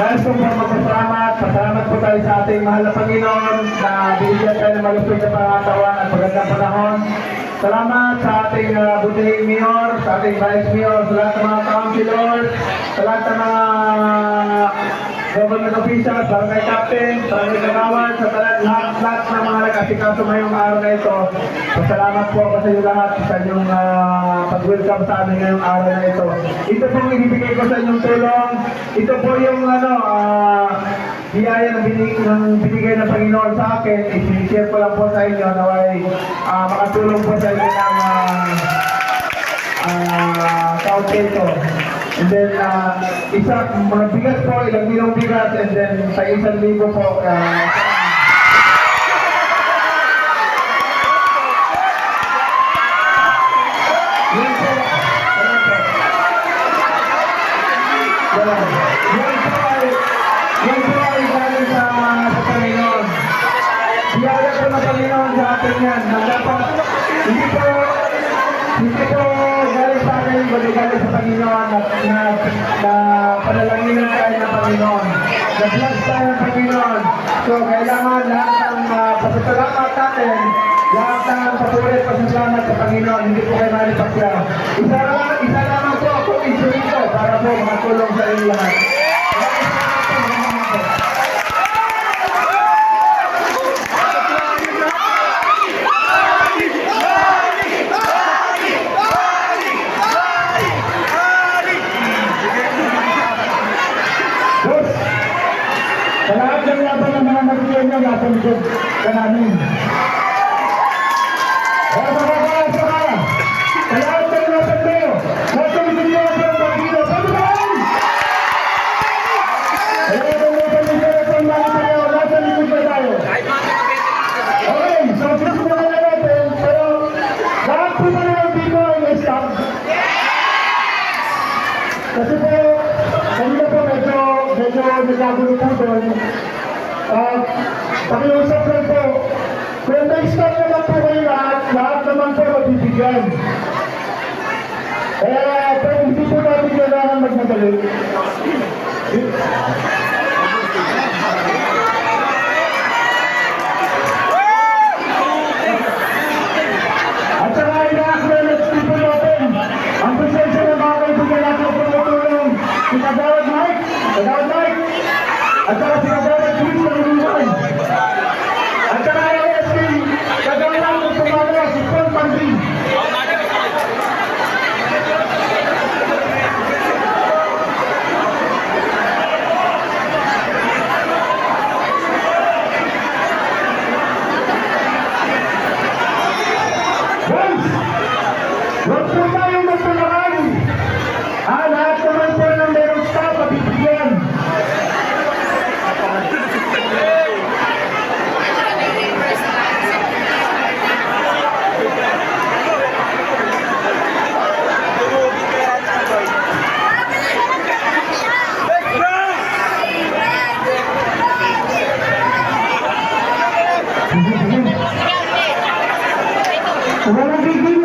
Nais po magpasalamat. Pasalamat po tayo sa ating mahal na Panginoon na binigyan tayo ng malupit na pangatawan at magandang panahon. Salamat sa ating uh, butihing mayor, sa ating vice mayor, sa lahat ng mga councilors, sa lahat ng mga government officials, barangay captain, barangay kagawad, sa lahat, lahat, lahat ng mga nag-asikaso ngayong araw na ito. Pasalamat po ako sa inyo lahat sa inyong uh, pag-welcome sa amin ngayong araw na ito. Ito po ibibigay ko sa inyong tulong. Ito po yung ano, ah, biyaya na binig, ng binigay ng Panginoon sa akin. I-share ko lang po sa inyo na ay ah, makatulong po sa inyo ng ah, ah, kaunti ito. And then, ah, isa, mga bigas po, ilang kilong bigas, and then sa isang libo po, yun po, sa Panginoon na, na, na panalanginin tayo ng Panginoon. Na-bless tayo ng Panginoon. So, kailangan lahat ng uh, pasasalamat natin, lahat ng patuloy at pasasalamat sa Panginoon, hindi po kayo malipagya. Isa lang, isa lamang po ako insurito para po makatulong sa inyo lahat. ربنا ما نبكي إلا لا تنجد آمين Kasi po, kanina po. अभी उस सबको कोंडेस्टर के मंत्र वही रात रात नमन पर होती थी गैस ए तो इसी को तो अभी जगह हम मत चले Without light. সৌরবিদ্যুৎ